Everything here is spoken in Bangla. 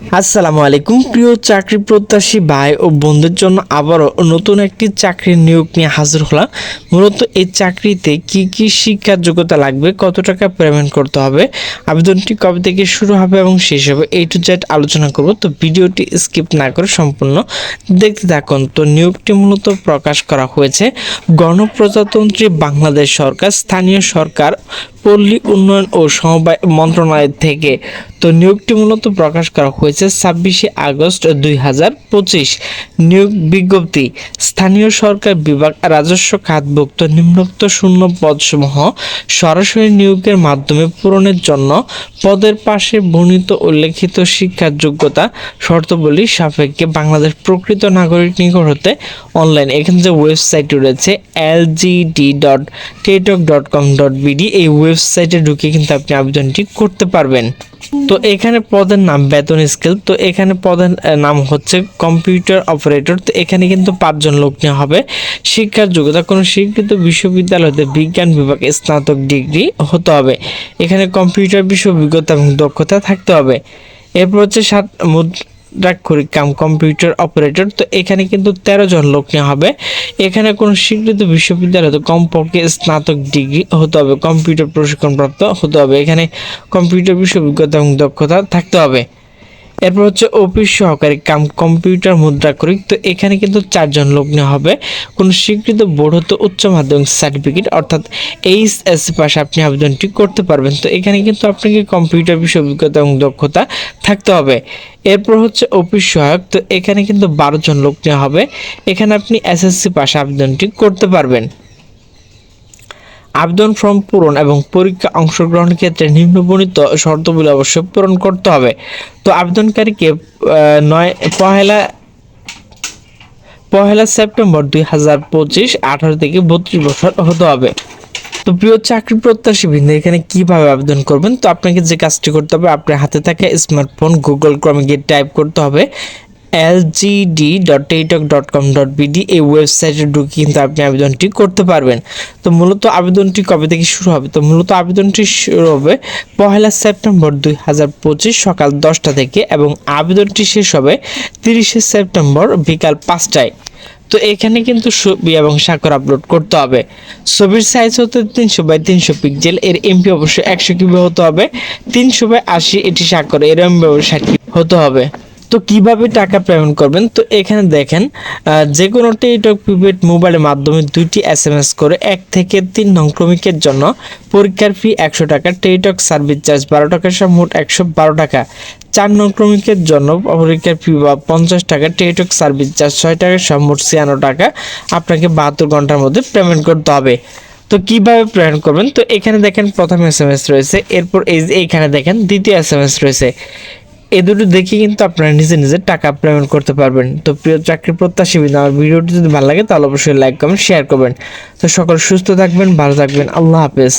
আসসালামু আলাইকুম। প্রিয় চাকরি প্রত্যাশী ভাই ও বন্ধুদের জন্য আবারও নতুন একটি চাকরির নিয়োগ নিয়ে হাজির হলাম। মূলত এই চাকরিতে কি কি শিক্ষার যোগ্যতা লাগবে, কত টাকা পেমেন্ট করতে হবে, আবেদনটি কবে থেকে শুরু হবে এবং শেষ হবে এই টু জেড আলোচনা করব। তো ভিডিওটি স্কিপ না করে সম্পূর্ণ দেখতে থাকুন। তো নিয়োগটি মূলত প্রকাশ করা হয়েছে গণপ্রজাতন্ত্রী বাংলাদেশ সরকার, স্থানীয় সরকার পল্লী উন্নয়ন ও সমবায় মন্ত্রণালয় থেকে। তো নিয়োগটি মূলত প্রকাশ করা হয়েছে ছাব্বিশে আগস্ট দুই হাজার পঁচিশ। নিয়োগ বিজ্ঞপ্তি, স্থানীয় সরকার বিভাগ রাজস্ব খাতভুক্ত নিম্নোক্ত শূন্য পদসমূহ সরাসরি নিয়োগের মাধ্যমে পূরণের জন্য পদের পাশে বর্ণিত উল্লেখিত শিক্ষার যোগ্যতা শর্তাবলী সাপেক্ষে বাংলাদেশ প্রকৃত নাগরিক নিকট হতে অনলাইন এখানে যে ওয়েবসাইটটি রয়েছে LGD dot টেটক dot com dot BD এই ওয়েবসাইটে ঢুকে কিন্তু আপনি আবেদনটি করতে পারবেন। তো এখানে পদের নাম, বেতন স্কেল তো এখানে পদের নাম হচ্ছে কম্পিউটার অপারেটর তো এখানে কিন্তু পাঁচজন লোক নেওয়া হবে। শিক্ষার যোগ্যতা, কোনো শিক্ষিত বিশ্ববিদ্যালয় হতে বিজ্ঞান বিভাগে স্নাতক ডিগ্রি হতে হবে। এখানে কম্পিউটার বিষয় অভিজ্ঞতা এবং দক্ষতা থাকতে হবে। এরপর হচ্ছে সাত মুদ্রাক্ষরিক কাম কম্পিউটার অপারেটর তো এখানে কিন্তু তেরো জন লোক নেওয়া হবে। এখানে কোনো স্বীকৃত বিশ্ববিদ্যালয়, তো কমপক্ষে স্নাতক ডিগ্রি হতে হবে কম্পিউটার প্রশিক্ষণপ্রাপ্ত হতে হবে। এখানে কম্পিউটার বিষয় অভিজ্ঞতা এবং দক্ষতা থাকতে হবে। এরপর হচ্ছে অফিস সহকারী কাম কম্পিউটার মুদ্রা মুদ্রাক্ষরিক তো এখানে কিন্তু চারজন লোক নেওয়া হবে। কোনো স্বীকৃত বোর্ড হতে উচ্চ মাধ্যমিক সার্টিফিকেট অর্থাৎ এইচ এস পাশে আপনি আবেদনটি করতে পারবেন। তো এখানে কিন্তু আপনাকে কম্পিউটার বিষয় অভিজ্ঞতা এবং দক্ষতা থাকতে হবে। এরপর হচ্ছে অফিস সহায়ক, তো এখানে কিন্তু বারো জন লোক নেওয়া হবে। এখানে আপনি এসএসসি পাশে আবেদনটি করতে পারবেন। আবেদন ফর্ম পূরণ এবং পরীক্ষা অংশগ্রহণের ক্ষেত্রে নিম্নবর্ণিত শর্তগুলি অবশ্যই পূরণ করতে হবে। তো আবেদনকারীকে নয়, পহেলা পহেলা সেপ্টেম্বর দুই হাজার পঁচিশ, আঠারো থেকে বত্রিশ বছর হতে হবে। তো প্রিয় চাকরি প্রত্যাশী বৃন্দ, এখানে কীভাবে আবেদন করবেন? তো আপনাকে যে কাজটি করতে হবে, আপনার হাতে থাকা স্মার্টফোন গুগল ক্রমে গিয়ে টাইপ করতে হবে। LGD dot টেটক dot com dot BD এই ওয়েবসাইটে ঢুকে কিন্তু আপনি আবেদনটি করতে পারবেন। তো মূলত আবেদনটি কবে থেকে শুরু হবে? তো মূলত আবেদনটি শুরু হবে পহেলা সেপ্টেম্বর দুই হাজার পঁচিশ সকাল দশটা থেকে এবং আবেদনটি শেষ হবে তিরিশে সেপ্টেম্বর বিকাল পাঁচটায়। তো এখানে কিন্তু ছবি এবং স্বাক্ষর আপলোড করতে হবে। ছবির সাইজ হতে তিনশো বাই তিনশো পিক্সেল এর এমপি অবশ্যই একশো কিবি হতে হবে। তিনশো বাই আশি এটি স্বাক্ষর, এর এমপি অবশ্যই হতে হবে। তো কীভাবে টাকা পেমেন্ট করবেন? তো এখানে দেখেন যে কোনো টেলিটক প্রিপেড মোবাইলের মাধ্যমে দুইটি এস এম এস করে এক থেকে তিন নং ক্রমিকের জন্য পরীক্ষার ফি একশো টাকা টেলিটক সার্ভিস চার্জ বারো টাকা, সহ মোট একশো বারো টাকা। চার নং ক্রমিকের জন্য পরীক্ষার ফি বা পঞ্চাশ টাকা টেলিটক সার্ভিস চার্জ ছয় টাকা, সহ মোট ছিয়ান্ন টাকা। আপনাকে বাহাত্তর ঘণ্টার মধ্যে পেমেন্ট করতে হবে। তো কীভাবে পেমেন্ট করবেন? তো এখানে দেখেন, প্রথম এস এম এস রয়েছে, এরপর এই যে এইখানে দেখেন, দ্বিতীয় এস এম এস রয়েছে। এই দুটো দেখে কিন্তু আপনারা নিজে নিজে টাকা পেমেন্ট করতে পারবেন। তো প্রিয় চাকরি প্রত্যাশী আমার ভিডিওটি যদি ভালো লাগে তাহলে অবশ্যই লাইক কমেন্ট শেয়ার করবেন। তো সকল সুস্থ থাকবেন, ভালো থাকবেন। আল্লাহ হাফেজ।